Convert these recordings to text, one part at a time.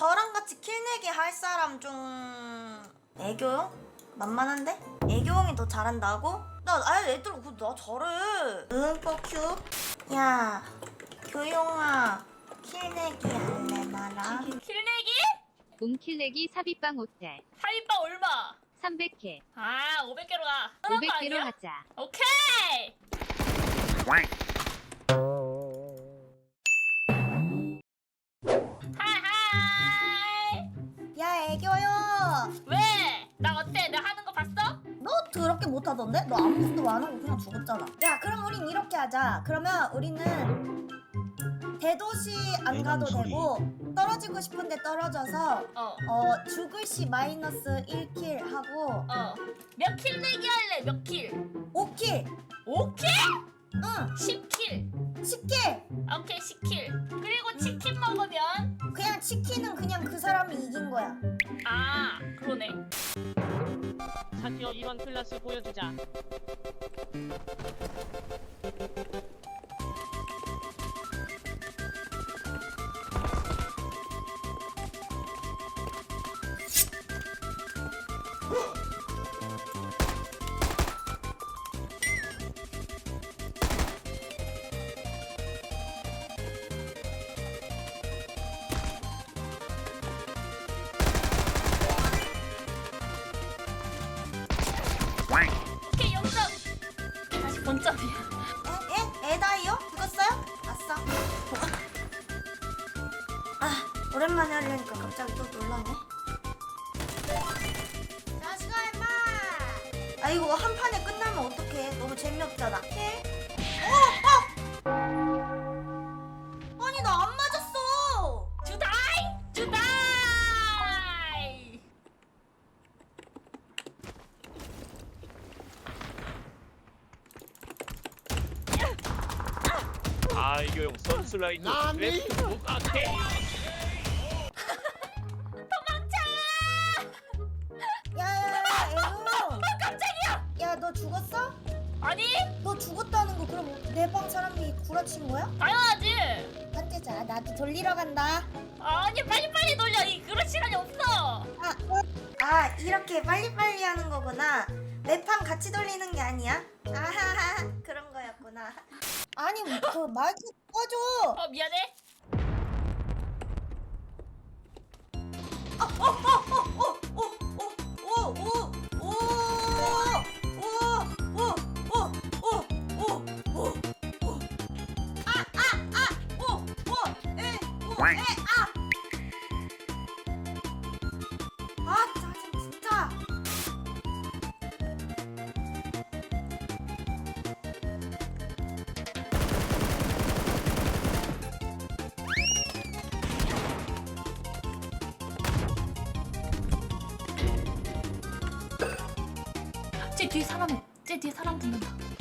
저랑 같이 킬내기 할 사람 좀 애교용? 만만한데? 애교용이 더 잘한다고? 나 아, 애들 그거 나 잘해. 응, 뻑 큐. 야, 교용아, 킬내기 할래 나랑? 킬내기? 웅킬내기 삽입방 호텔 하이빠 얼마? 300개 아 500개로 가. 끝난 거 500개로 아니야? 하자 오케이. 애교용. 왜? 나 어때? 나 하는 거 봤어? 너 더럽게 못하던데? 너 아무것도 안 하고 그냥 죽었잖아. 야, 그럼 우린 이렇게 하자. 그러면 우리는 대도시 안 가도 소리. 되고 떨어지고 싶은데 떨어져서 어. 어 죽을 시 마이너스 1킬 하고 어. 몇 킬 내기 할래? 몇 킬? 5킬. 5킬? 응, 10킬. 10킬. 오케이 10킬. 그리고 치킨 먹으면 그냥 치킨은 그냥 그 사람이 이긴 거야. 아 그러네. 사티어 이번 클래스 보여주자. 오케이 0점. 다시 본점이야. 에? 에? 에다이요? 죽었어요? 아싸. 아, 오랜만에 하려니까 갑자기 또 놀라네. 자식아, 임마! 아, 이거 한 판에 끝나면 어떡해. 너무 재미없잖아. 해? 야, 야, 야! 깜짝이야. 야, 너 죽었어? 아니 너 죽었다는 거 그럼 내 방 사람이 구라친 거야? 당연하지. 한테자 나도 돌리러 간다. 아니 빨리 빨리 돌려. 이 그럴 시간이 없어. 아, 아 이렇게 빨리빨리 하는 거구나. 매판 같이 돌리는 게 아니야? 아하하 그런 거였구나. 아니 그 마이크 꺼줘. 어 미안해. 아 뒤에 사람. 쟤 뒤에 사람 붙는다.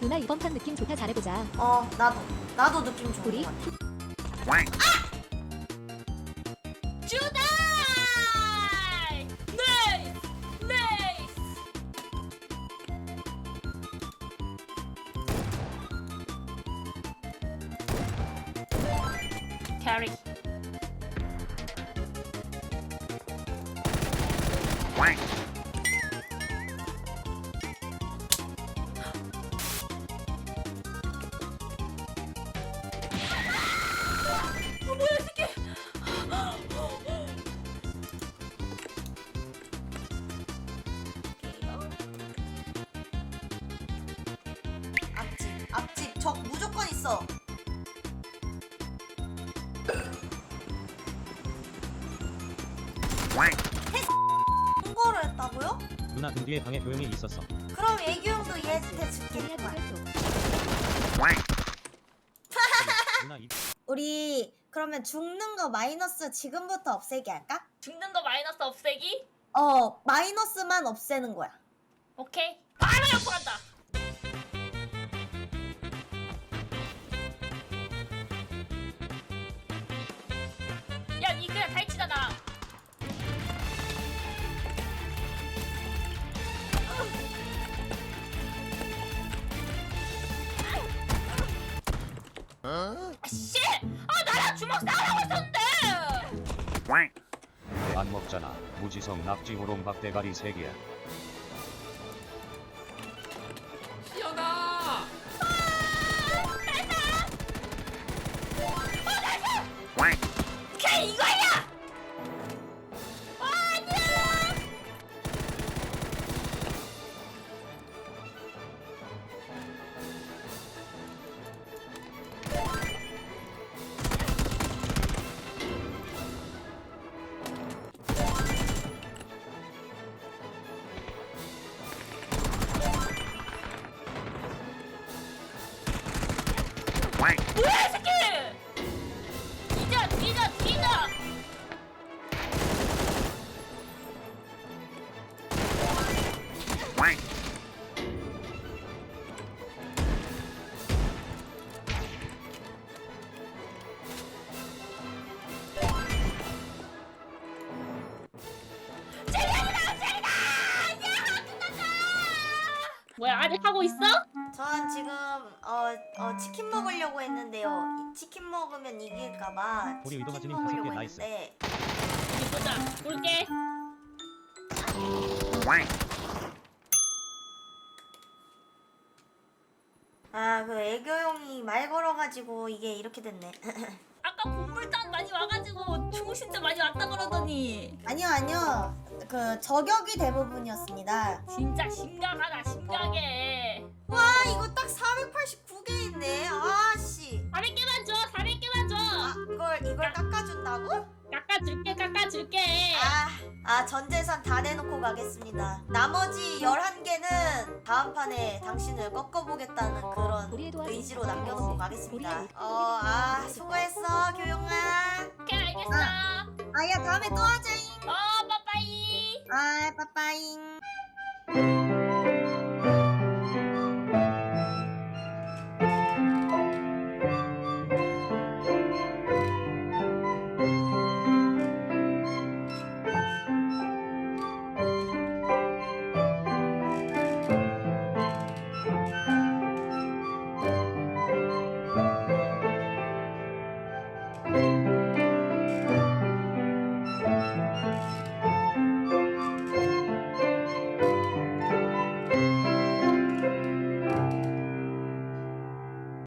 누나 이번 판 느낌 좋다 잘해보자. 어 나도 나도 느낌 좋은 우리 것 같아. 주다이. 네이스. 네이스. 캐리. 누나 등 뒤에 방에 조용히 있었어. 그럼 애교형도 얘 대줄게. 제리야 그걸 또 누나 이 우리 그러면 죽는 거 마이너스 지금부터 없애기 할까? 죽는 거 마이너스 없애기? 어 마이너스만 없애는 거야 오케이. 바로 옆으로 간다. 아, 씨! 아, 나랑 주먹 싸우라고 했었는데! 안 먹잖아. 무지성 낙지 호롱 박 대가리 3개야. Wait! 아직 하고 있어? 전 지금 어, 어 치킨 먹으려고 했는데요 이 치킨 먹으면 이길까봐 우리 치킨 의도가지님 다섯 개 먹으려고 나이스. 했는데 어디 보자 볼게 아 그 애교용이 말 걸어가지고 이게 이렇게 됐네 공물단 많이 와가지고 중신들 많이 왔다 그러더니. 아니요 아니요. 그 저격이 대부분이었습니다. 진짜 심각하다 심각해. 와 이거 딱 489개 있네. 아씨. 400개만 줘 400개만 줘. 아 이걸 이걸 깎아준다고? 깎아줄게 깎아줄게. 아, 아 전재산 다 내놓고 가겠습니다. 나머지 11개는 다음 판에 당신을 꺾어보겠다는 우리 의 의지로 남겨놓고 가겠습니다. 우리의 어아 수고했어 교용아. 오케이 알겠어. 아야 다음에 또 하자잉 어 빠빠이. 아 빠빠잉